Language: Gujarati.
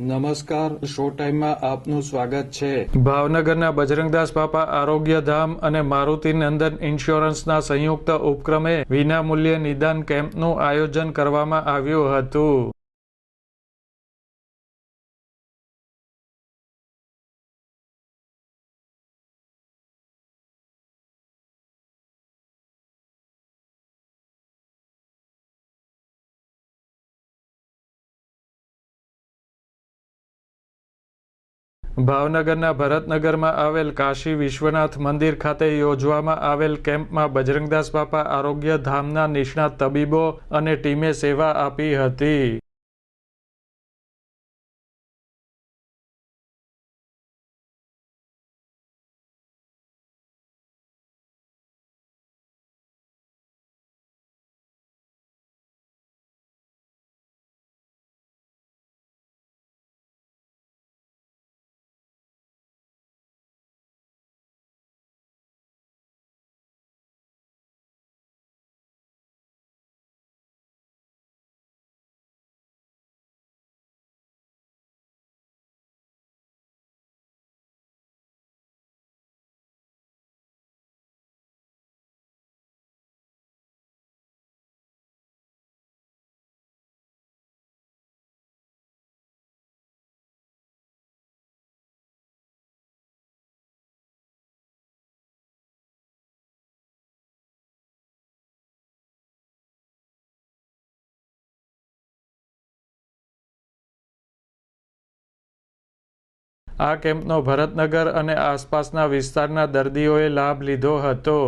નમસ્કાર, શો ટાઈમમાં આપનું સ્વાગત છે. ભાવનગરના બજરંગદાસ બાપા આરોગ્ય ધામ અને મારુતિ નંદન ઇન્સ્યોરન્સના સંયુક્ત ઉપક્રમે વિનામૂલ્યે નિદાન કેમ્પનું આયોજન કરવામાં આવ્યું હતું. ભાવનગરના ભરતનગરમાં આવેલ કાશી વિશ્વનાથ મંદિર ખાતે યોજવામાં આવેલ કેમ્પમાં બજરંગદાસ બાપા આરોગ્ય ધામના નિષ્ણાત તબીબો અને ટીમે સેવા આપી હતી. આ કેમ્પનો ભરતનગર અને આસપાસના વિસ્તારના દર્દીઓએ લાભ લીધો હતો.